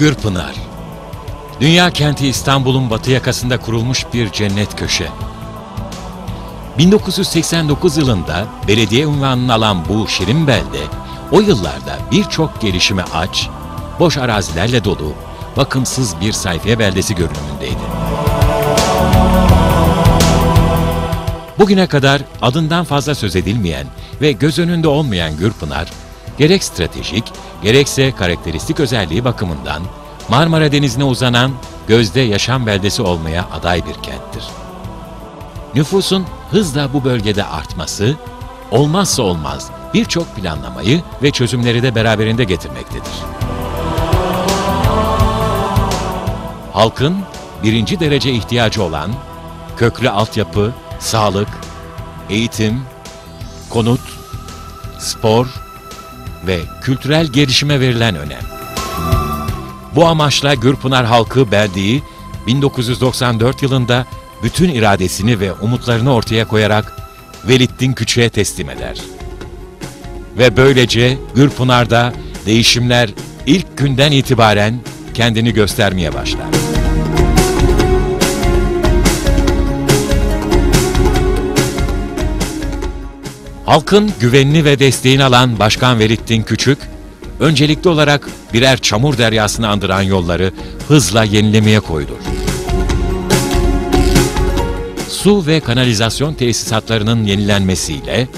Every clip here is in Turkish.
Gürpınar. Dünya kenti İstanbul'un batı yakasında kurulmuş bir cennet köşe. 1989 yılında belediye unvanını alan bu şirin belde, o yıllarda birçok gelişime aç, boş arazilerle dolu, bakımsız bir sayfiye beldesi görünümündeydi. Bugüne kadar adından fazla söz edilmeyen ve göz önünde olmayan Gürpınar, gerek stratejik, gerekse karakteristik özelliği bakımından Marmara Denizi'ne uzanan gözde yaşam beldesi olmaya aday bir kenttir. Nüfusun hızla bu bölgede artması, olmazsa olmaz birçok planlamayı ve çözümleri de beraberinde getirmektedir. Halkın birinci derece ihtiyacı olan köklü altyapı, sağlık, eğitim, konut, spor ve kültürel gelişime verilen önem. Bu amaçla Gürpınar halkı beldeyi 1994 yılında bütün iradesini ve umutlarını ortaya koyarak Velittin Küçük'e teslim eder. Ve böylece Gürpınar'da değişimler ilk günden itibaren kendini göstermeye başlar. Halkın güvenini ve desteğini alan Başkan Velittin Küçük, öncelikli olarak birer çamur deryasını andıran yolları hızla yenilemeye koydur. Su ve kanalizasyon tesisatlarının yenilenmesiyle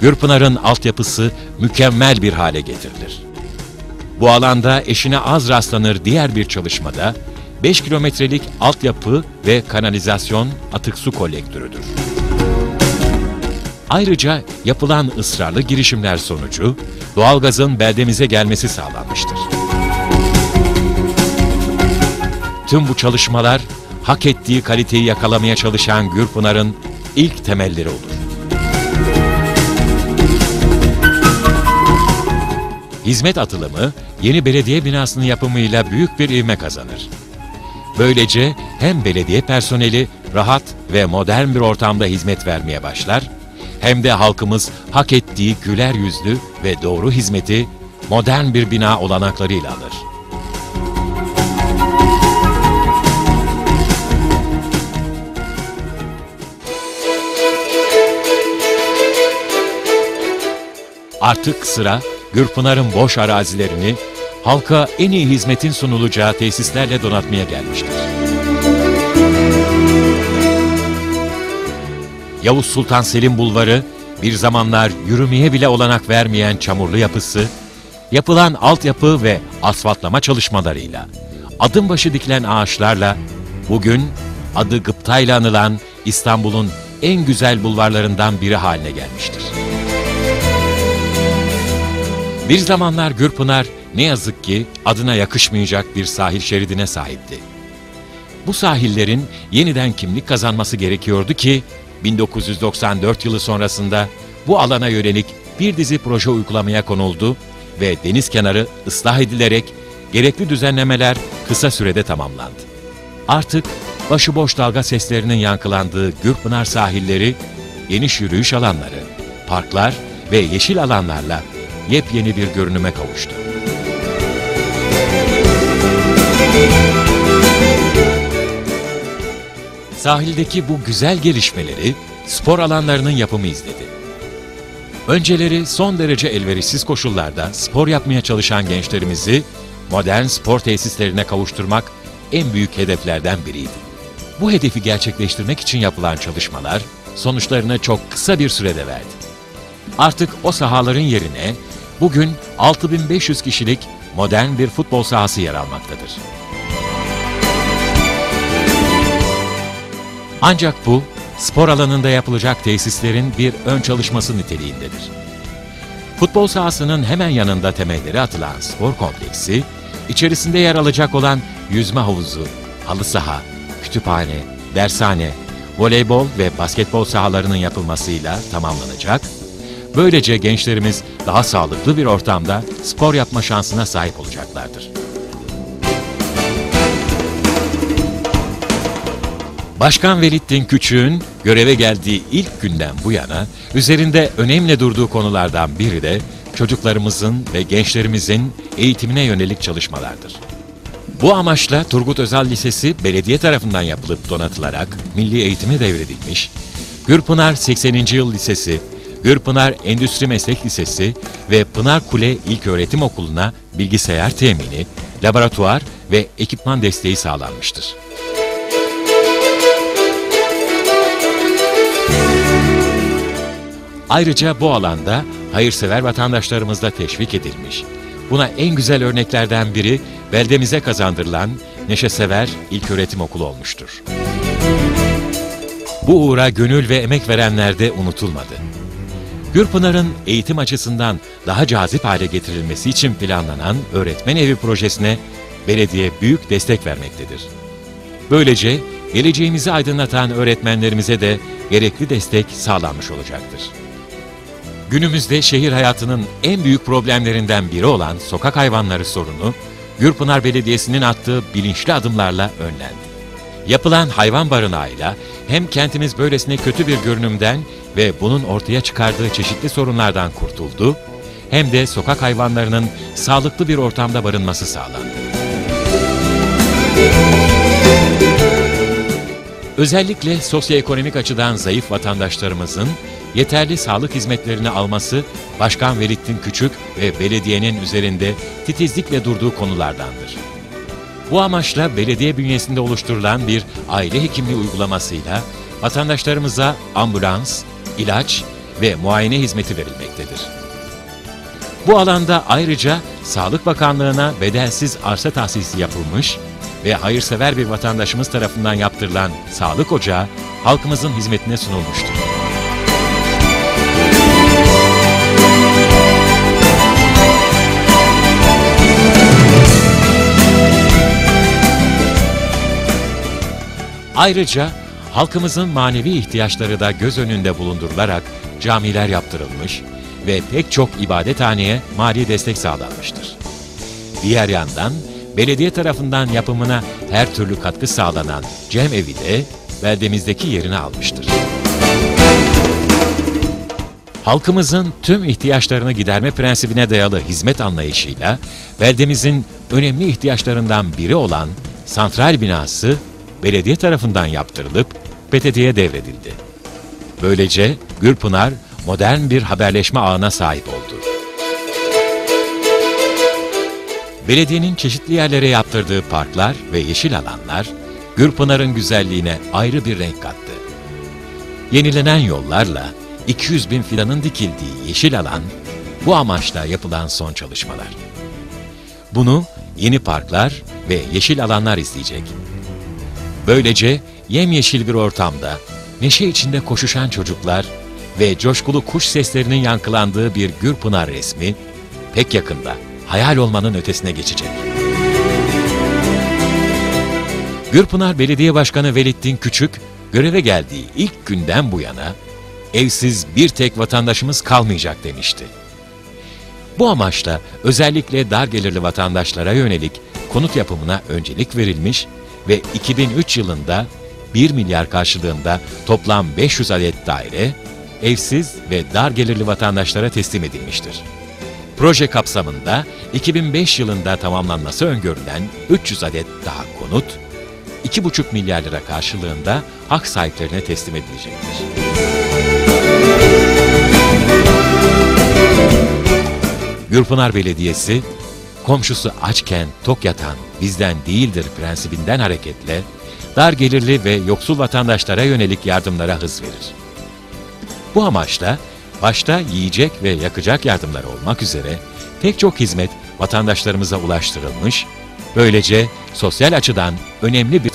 Gürpınar'ın altyapısı mükemmel bir hale getirilir. Bu alanda eşine az rastlanır diğer bir çalışmada 5 kilometrelik altyapı ve kanalizasyon atık su kolektörüdür. Ayrıca yapılan ısrarlı girişimler sonucu doğalgazın beldemize gelmesi sağlanmıştır. Tüm bu çalışmalar hak ettiği kaliteyi yakalamaya çalışan Gürpınar'ın ilk temelleri olur. Hizmet atılımı yeni belediye binasının yapımıyla büyük bir ivme kazanır. Böylece hem belediye personeli rahat ve modern bir ortamda hizmet vermeye başlar, hem de halkımız hak ettiği güler yüzlü ve doğru hizmeti modern bir bina olanaklarıyla alır. Artık sıra Gürpınar'ın boş arazilerini halka en iyi hizmetin sunulacağı tesislerle donatmaya gelmiştir. Yavuz Sultan Selim Bulvarı, bir zamanlar yürümeye bile olanak vermeyen çamurlu yapısı, yapılan altyapı ve asfaltlama çalışmalarıyla, adım başı dikilen ağaçlarla, bugün adı gıptayla anılan İstanbul'un en güzel bulvarlarından biri haline gelmiştir. Bir zamanlar Gürpınar ne yazık ki adına yakışmayacak bir sahil şeridine sahipti. Bu sahillerin yeniden kimlik kazanması gerekiyordu ki 1994 yılı sonrasında bu alana yönelik bir dizi proje uygulamaya konuldu ve deniz kenarı ıslah edilerek gerekli düzenlemeler kısa sürede tamamlandı. Artık başıboş dalga seslerinin yankılandığı Gürpınar sahilleri, geniş yürüyüş alanları, parklar ve yeşil alanlarla yepyeni bir görünüme kavuştu. Sahildeki bu güzel gelişmeleri spor alanlarının yapımı izledi. Önceleri son derece elverişsiz koşullarda spor yapmaya çalışan gençlerimizi modern spor tesislerine kavuşturmak en büyük hedeflerden biriydi. Bu hedefi gerçekleştirmek için yapılan çalışmalar sonuçlarını çok kısa bir sürede verdi. Artık o sahaların yerine bugün 6500 kişilik modern bir futbol sahası yer almaktadır. Ancak bu, spor alanında yapılacak tesislerin bir ön çalışması niteliğindedir. Futbol sahasının hemen yanında temelleri atılan spor kompleksi, içerisinde yer alacak olan yüzme havuzu, halı saha, kütüphane, dershane, voleybol ve basketbol sahalarının yapılmasıyla tamamlanacak, böylece gençlerimiz daha sağlıklı bir ortamda spor yapma şansına sahip olacaklardır. Başkan Velittin Küçük'ün göreve geldiği ilk günden bu yana üzerinde önemli durduğu konulardan biri de çocuklarımızın ve gençlerimizin eğitimine yönelik çalışmalardır. Bu amaçla Turgut Özal Lisesi belediye tarafından yapılıp donatılarak milli eğitime devredilmiş, Gürpınar 80. Yıl Lisesi, Gürpınar Endüstri Meslek Lisesi ve Pınar Kule İlköğretim Okulu'na bilgisayar temini, laboratuvar ve ekipman desteği sağlanmıştır. Ayrıca bu alanda hayırsever vatandaşlarımız da teşvik edilmiş. Buna en güzel örneklerden biri beldemize kazandırılan Neşesever İlköğretim Okulu olmuştur. Bu uğra gönül ve emek verenler de unutulmadı. Gürpınar'ın eğitim açısından daha cazip hale getirilmesi için planlanan öğretmen evi projesine belediye büyük destek vermektedir. Böylece geleceğimizi aydınlatan öğretmenlerimize de gerekli destek sağlanmış olacaktır. Günümüzde şehir hayatının en büyük problemlerinden biri olan sokak hayvanları sorunu, Gürpınar Belediyesi'nin attığı bilinçli adımlarla önlendi. Yapılan hayvan barınağıyla hem kentimiz böylesine kötü bir görünümden ve bunun ortaya çıkardığı çeşitli sorunlardan kurtuldu, hem de sokak hayvanlarının sağlıklı bir ortamda barınması sağlandı. Özellikle sosyoekonomik açıdan zayıf vatandaşlarımızın yeterli sağlık hizmetlerini alması Başkan Velittin Küçük ve belediyenin üzerinde titizlikle durduğu konulardandır. Bu amaçla belediye bünyesinde oluşturulan bir aile hekimliği uygulamasıyla vatandaşlarımıza ambulans, ilaç ve muayene hizmeti verilmektedir. Bu alanda ayrıca Sağlık Bakanlığı'na bedelsiz arsa tahsisi yapılmış ve hayırsever bir vatandaşımız tarafından yaptırılan sağlık ocağı halkımızın hizmetine sunulmuştur. Ayrıca halkımızın manevi ihtiyaçları da göz önünde bulundurularak camiler yaptırılmış ve pek çok ibadethaneye mali destek sağlanmıştır. Diğer yandan belediye tarafından yapımına her türlü katkı sağlanan Cem Evi de beldemizdeki yerini almıştır. Halkımızın tüm ihtiyaçlarını giderme prensibine dayalı hizmet anlayışıyla beldemizin önemli ihtiyaçlarından biri olan santral binası belediye tarafından yaptırılıp PTT'ye devredildi. Böylece Gürpınar modern bir haberleşme ağına sahip oldu. Belediyenin çeşitli yerlere yaptırdığı parklar ve yeşil alanlar, Gürpınar'ın güzelliğine ayrı bir renk kattı. Yenilenen yollarla 200 bin fidanın dikildiği yeşil alan, bu amaçla yapılan son çalışmalar. Bunu yeni parklar ve yeşil alanlar izleyecek. Böylece yemyeşil bir ortamda, neşe içinde koşuşan çocuklar ve coşkulu kuş seslerinin yankılandığı bir Gürpınar resmi, pek yakında hayal olmanın ötesine geçecek. Gürpınar Belediye Başkanı Velittin Küçük, göreve geldiği ilk günden bu yana, evsiz bir tek vatandaşımız kalmayacak demişti. Bu amaçla özellikle dar gelirli vatandaşlara yönelik konut yapımına öncelik verilmiş ve 2003 yılında 1 milyar karşılığında toplam 500 adet daire, evsiz ve dar gelirli vatandaşlara teslim edilmiştir. Proje kapsamında 2005 yılında tamamlanması öngörülen 300 adet daha konut, 2,5 milyar lira karşılığında hak sahiplerine teslim edilecektir. Gürpınar Belediyesi, komşusu açken tok yatan bizden değildir prensibinden hareketle, dar gelirli ve yoksul vatandaşlara yönelik yardımlara hız verir. Bu amaçla başta yiyecek ve yakacak yardımlar olmak üzere pek çok hizmet vatandaşlarımıza ulaştırılmış, böylece sosyal açıdan önemli bir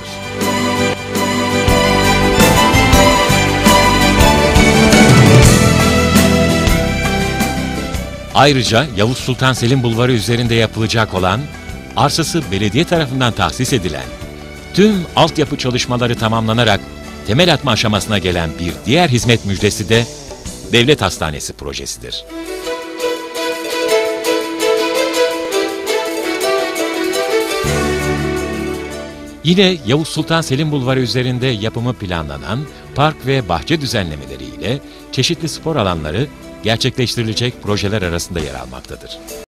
Ayrıca Yavuz Sultan Selim Bulvarı üzerinde yapılacak olan, arsası belediye tarafından tahsis edilen, tüm altyapı çalışmaları tamamlanarak temel atma aşamasına gelen bir diğer hizmet müjdesi de Devlet Hastanesi projesidir. Yine Yavuz Sultan Selim Bulvarı üzerinde yapımı planlanan park ve bahçe düzenlemeleriyle çeşitli spor alanları gerçekleştirilecek projeler arasında yer almaktadır.